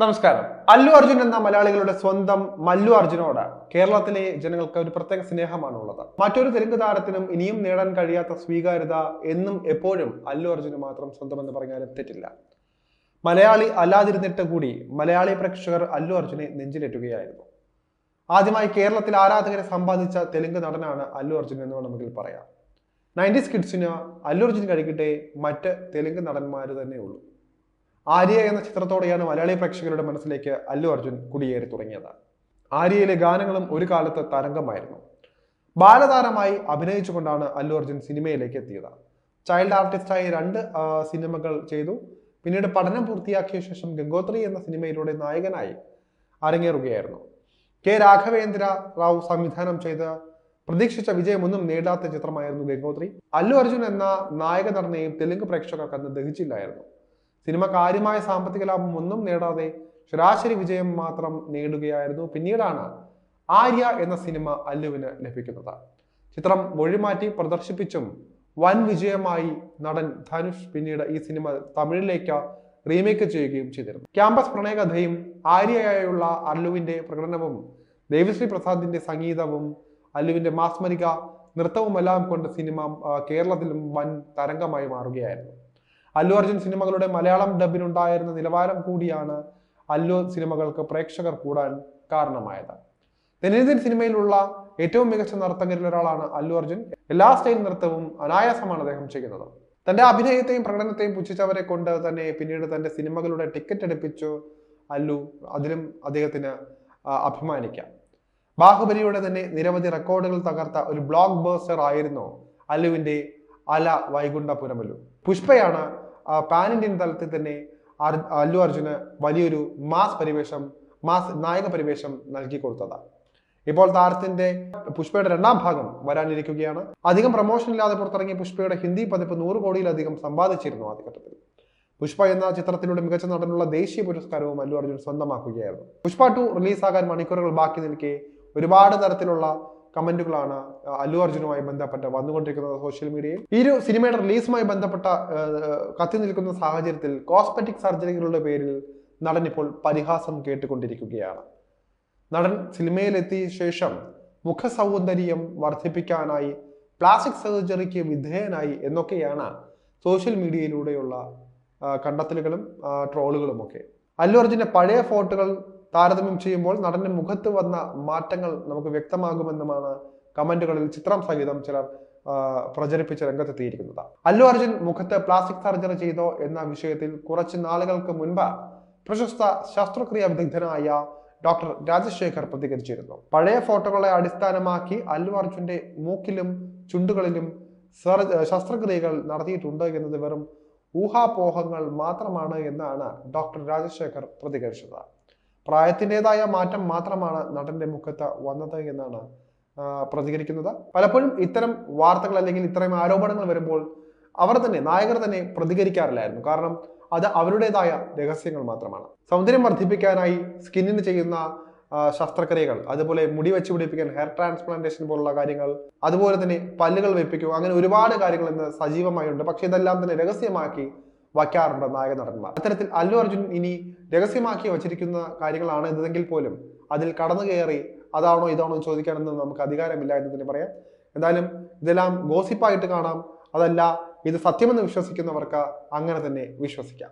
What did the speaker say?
നമസ്കാരം. അല്ലു അർജുൻ എന്ന മലയാളികളുടെ സ്വന്തം മല്ലു അർജുനോട് കേരളത്തിലെ ജനങ്ങൾക്ക് ഒരു പ്രത്യേക സ്നേഹമാണുള്ളത്. മറ്റൊരു തെലുങ്ക് താരത്തിനും ഇനിയും നേടാൻ കഴിയാത്ത സ്വീകാര്യത എന്നും എപ്പോഴും അല്ലു അർജുന് മാത്രം സ്വന്തമെന്ന് പറഞ്ഞാലും തെറ്റില്ല. മലയാളി അല്ലാതിരുന്നിട്ട് കൂടി മലയാളി പ്രേക്ഷകർ അല്ലു അർജുനെ നെഞ്ചിലെറ്റുകയായിരുന്നു ആദ്യമായി കേരളത്തിൽ ആരാധകരെ സമ്പാദിച്ച തെലുങ്ക് നടനാണ് അല്ലു അർജുൻ എന്ന് വേണമെങ്കിൽ പറയാം. നയന്റീസ് കിഡ്സിന് അല്ലു അർജുൻ കഴിക്കട്ടെ മറ്റ് തെലുങ്ക് നടന്മാർ തന്നെയുള്ളൂ. ആര്യ എന്ന ചിത്രത്തോടെയാണ് മലയാളി പ്രേക്ഷകരുടെ മനസ്സിലേക്ക് അല്ലു അർജുൻ കുടിയേറി തുടങ്ങിയത്. ആര്യയിലെ ഗാനങ്ങളും ഒരു കാലത്ത് തരംഗമായിരുന്നു. ബാലതാരമായി അഭിനയിച്ചുകൊണ്ടാണ് അല്ലു അർജുൻ സിനിമയിലേക്ക് എത്തിയത്. ചൈൽഡ് ആർട്ടിസ്റ്റായി രണ്ട് സിനിമകൾ ചെയ്തു. പിന്നീട് പഠനം പൂർത്തിയാക്കിയ ശേഷം ഗംഗോത്രി എന്ന സിനിമയിലൂടെ നായകനായി അരങ്ങേറുകയായിരുന്നു. കെ രാഘവേന്ദ്ര റാവു സംവിധാനം ചെയ്ത പ്രതീക്ഷിച്ച വിജയമൊന്നും നേടാത്ത ചിത്രമായിരുന്നു ഗംഗോത്രി. അല്ലു അർജുൻ എന്ന നായക നടനെയും തെലുങ്ക് പ്രേക്ഷകർക്ക് അന്ന് ദഹിച്ചില്ലായിരുന്നു. സിനിമ കാര്യമായ സാമ്പത്തിക ലാഭം ഒന്നും നേടാതെ ശരാശരി വിജയം മാത്രം നേടുകയായിരുന്നു. പിന്നീടാണ് ആര്യ എന്ന സിനിമ അല്ലുവിന് ലഭിക്കുന്നത്. ചിത്രം മൊഴിമാറ്റി പ്രദർശിപ്പിച്ചും വൻ വിജയമായി നടൻ ധനുഷ് പിന്നീട് ഈ സിനിമ തമിഴിലേക്ക് റീമേക്ക് ചെയ്യുകയും ചെയ്തിരുന്നു. ക്യാമ്പസ് പ്രണയകഥയും ആര്യയായുള്ള അല്ലുവിന്റെ പ്രകടനവും ദേവിശ്രീ പ്രസാദിന്റെ സംഗീതവും അല്ലുവിന്റെ മാസ്മരിക നൃത്തവുമെല്ലാം കൊണ്ട് സിനിമ കേരളത്തിലും വൻ തരംഗമായി മാറുകയായിരുന്നു. അല്ലു അർജുൻ സിനിമകളുടെ മലയാളം ഡബിനുണ്ടായിരുന്ന നിലവാരം കൂടിയാണ് അല്ലു സിനിമകൾക്ക് പ്രേക്ഷകർ കൂടാൻ കാരണമായത്. തെന്നിന്ത്യൻ സിനിമയിലുള്ള ഏറ്റവും മികച്ച നർത്തകരിൽ ഒരാളാണ് അല്ലു അർജുൻ. എല്ലാ സ്റ്റൈൽ നൃത്തവും അനായാസമാണ് അദ്ദേഹം ചെയ്യുന്നത്. തന്റെ അഭിനയത്തെയും പ്രകടനത്തെയും പുച്ഛിച്ചവരെ കൊണ്ട് തന്നെ പിന്നീട് തന്റെ സിനിമകളുടെ ടിക്കറ്റ് എടുപ്പിച്ചു അല്ലു. അതിലും അദ്ദേഹത്തിന് അഭിമാനിക്കാം. ബാഹുബലിയുടെ തന്നെ നിരവധി റെക്കോർഡുകൾ തകർത്ത ഒരു ബ്ലോക്ക് ബേസ്റ്റർ ആയിരുന്നു അല്ലുവിന്റെ അല വൈകുണ്ഠപുരമല്ലു. പുഷ്പയാണ് പാൻ ഇന്ത്യൻ തലത്തിൽ തന്നെ അല്ലു അർജുന് വലിയൊരു മാസ് പരിവേഷം മാസ് നായക പരിവേഷം നൽകി കൊടുത്തത്. ഇപ്പോൾ താരത്തിന്റെ പുഷ്പയുടെ രണ്ടാം ഭാഗം വരാനിരിക്കുകയാണ്. അധികം പ്രൊമോഷൻ ഇല്ലാതെ പുറത്തിറങ്ങിയ പുഷ്പയുടെ ഹിന്ദി പതിപ്പ് നൂറ് കോടിയിലധികം സമ്പാദിച്ചിരുന്നു ആദ്യഘട്ടത്തിൽ. പുഷ്പ എന്ന ചിത്രത്തിലൂടെ മികച്ച നടനുള്ള ദേശീയ പുരസ്കാരവും അല്ലു അർജുൻ സ്വന്തമാക്കുകയായിരുന്നു. പുഷ്പ ടു റിലീസാകാൻ മണിക്കൂറുകൾ ബാക്കി നിൽക്കെ ഒരുപാട് തരത്തിലുള്ള കമന്റുകളാണ് അല്ലു അർജുനുമായി ബന്ധപ്പെട്ട് വന്നുകൊണ്ടിരിക്കുന്നത് സോഷ്യൽ മീഡിയയിൽ ഈ ഒരു സിനിമയുടെ റിലീസുമായി ബന്ധപ്പെട്ട കത്തി നിൽക്കുന്ന സാഹചര്യത്തിൽ കോസ്മെറ്റിക് സർജറികളുടെ പേരിൽ നടൻ ഇപ്പോൾ പരിഹാസം കേട്ടുകൊണ്ടിരിക്കുകയാണ്. നടൻ സിനിമയിലെത്തിയ ശേഷം മുഖസൗന്ദര്യം വർദ്ധിപ്പിക്കാനായി പ്ലാസ്റ്റിക് സർജറിക്ക് വിധേയനായി എന്നൊക്കെയാണ് സോഷ്യൽ മീഡിയയിലൂടെയുള്ള കണ്ടെത്തലുകളും ട്രോളുകളുമൊക്കെ അല്ലു അർജുന്റെ പഴയ ഫോട്ടോകൾ താരതമ്യം ചെയ്യുമ്പോൾ നടന്റെ മുഖത്ത് വന്ന മാറ്റങ്ങൾ നമുക്ക് വ്യക്തമാകുമെന്നുമാണ് കമന്റുകളിൽ ചിത്രം സഹിതം ചിലർ പ്രചരിപ്പിച്ച രംഗത്തെത്തിയിരിക്കുന്നത്. അല്ലു അർജുൻ മുഖത്ത് പ്ലാസ്റ്റിക് സർജറി ചെയ്തോ എന്ന വിഷയത്തിൽ കുറച്ച് നാളുകൾക്ക് മുൻപ് പ്രശസ്ത ശസ്ത്രക്രിയ വിദഗ്ധനായ ഡോക്ടർ രാജശേഖർ പ്രതികരിച്ചിരുന്നു. പഴയ ഫോട്ടോകളെ അടിസ്ഥാനമാക്കി അല്ലു അർജുന്റെ മൂക്കിലും ചുണ്ടുകളിലും ശസ്ത്രക്രിയകൾ നടത്തിയിട്ടുണ്ട് എന്നത് വെറും ഊഹാപോഹങ്ങൾ മാത്രമാണ് എന്നാണ് ഡോക്ടർ രാജശേഖർ പ്രതികരിച്ചത്. പ്രായത്തിന്റെതായ മാറ്റം മാത്രമാണ് നടന്റെ മുഖത്ത് വന്നത് എന്നാണ് പ്രതികരിക്കുന്നത്. പലപ്പോഴും ഇത്തരം വാർത്തകൾ അല്ലെങ്കിൽ ഇത്തരം ആരോപണങ്ങൾ വരുമ്പോൾ അവർ തന്നെ നായകർ തന്നെ പ്രതികരിക്കാറില്ലായിരുന്നു. കാരണം അത് അവരുടേതായ രഹസ്യങ്ങൾ മാത്രമാണ്. സൗന്ദര്യം വർദ്ധിപ്പിക്കാനായി സ്കിന്നിന് ചെയ്യുന്ന ശസ്ത്രക്രിയകൾ അതുപോലെ മുടി വെച്ച് പിടിപ്പിക്കാൻ ഹെയർ ട്രാൻസ്പ്ലാന്റേഷൻ പോലുള്ള കാര്യങ്ങൾ അതുപോലെ തന്നെ പല്ലുകൾ വെപ്പിക്കുക അങ്ങനെ ഒരുപാട് കാര്യങ്ങൾ ഇന്ന് സജീവമായുണ്ട് പക്ഷെ ഇതെല്ലാം തന്നെ രഹസ്യമാക്കി വയ്ക്കാറുണ്ട് നായക നടന്മാർ അത്തരത്തിൽ അല്ലു അർജുൻ ഇനി രഹസ്യമാക്കി വച്ചിരിക്കുന്ന കാര്യങ്ങളാണ് ഇതെങ്കിൽ പോലും അതിൽ കടന്നു കയറി അതാണോ ഇതാണോ എന്ന് ചോദിക്കാനൊന്നും നമുക്ക് അധികാരമില്ല എന്ന് തന്നെ പറയാം. എന്തായാലും ഇതെല്ലാം ഗോസിപ്പായിട്ട് കാണാം. അതല്ല ഇത് സത്യമെന്ന് വിശ്വസിക്കുന്നവർക്ക് അങ്ങനെ തന്നെ വിശ്വസിക്കാം.